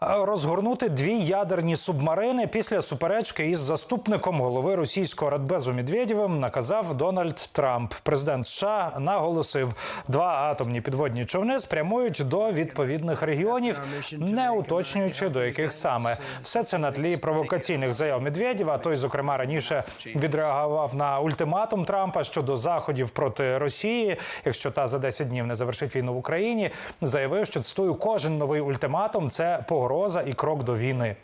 Розгорнути дві ядерні субмарини після суперечки із заступником голови російського радбезу Медведєвим наказав Дональд Трамп. Президент США наголосив, два атомні підводні човни спрямують до відповідних регіонів, не уточнюючи до яких саме все це на тлі провокаційних заяв Медведєва. Той, зокрема, раніше відреагував на ультиматум Трампа щодо заходів проти Росії, якщо та за 10 днів не завершить війну в Україні. Заявив, що цитую, кожен новий ультиматум це погроза і крок до війни.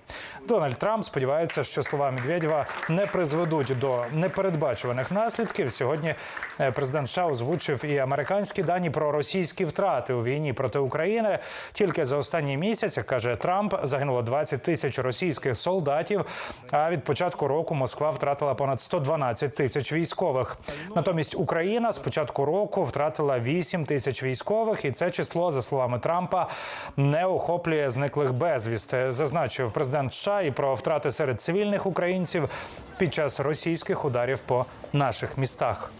Дональд Трамп сподівається, що слова Медведєва не призведуть до непередбачуваних наслідків. Сьогодні е, президент США озвучив і американські дані про російські втрати у війні проти України. Тільки за останній місяць, каже Трамп, загинуло 20 тисяч російських солдатів. А від початку року Москва втратила понад 112 тисяч військових. Натомість Україна з початку року втратила 8 тисяч військових, і це число, за словами Трампа, не охоплює зниклих безвісти. Зазначив президент США і про втрати серед цивільних українців під час російських ударів по наших містах.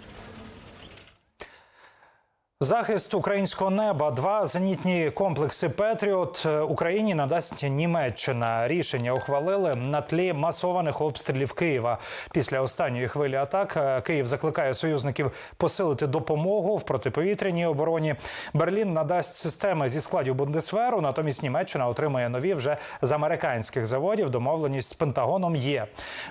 Захист українського неба, два зенітні комплекси Петріот е, Україні надасть Німеччина. Рішення ухвалили на тлі масованих обстрілів Києва. Після останньої хвилі атак е, Київ закликає союзників посилити допомогу в протиповітряній обороні. Берлін надасть системи зі складів Бундесверу. Натомість Німеччина отримає нові вже з американських заводів. Домовленість з Пентагоном є.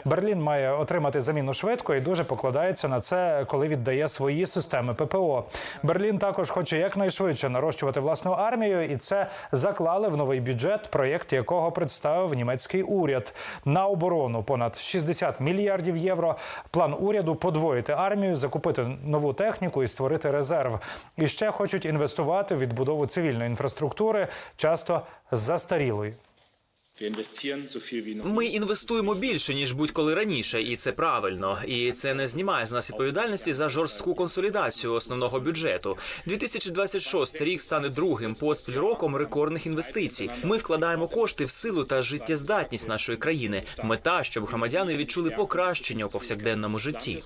Берлін має отримати заміну швидко і дуже покладається на це, коли віддає свої системи ППО. Берлін також хоче якнайшвидше нарощувати власну армію, і це заклали в новий бюджет, проєкт якого представив німецький уряд на оборону понад 60 мільярдів євро. План уряду подвоїти армію, закупити нову техніку і створити резерв. І ще хочуть інвестувати в відбудову цивільної інфраструктури, часто застарілої. Ми інвестуємо більше ніж будь-коли раніше, і це правильно. І це не знімає з нас відповідальності за жорстку консолідацію основного бюджету. 2026 рік стане другим поспіль роком рекордних інвестицій. Ми вкладаємо кошти в силу та життєздатність нашої країни. Мета, щоб громадяни відчули покращення у повсякденному житті.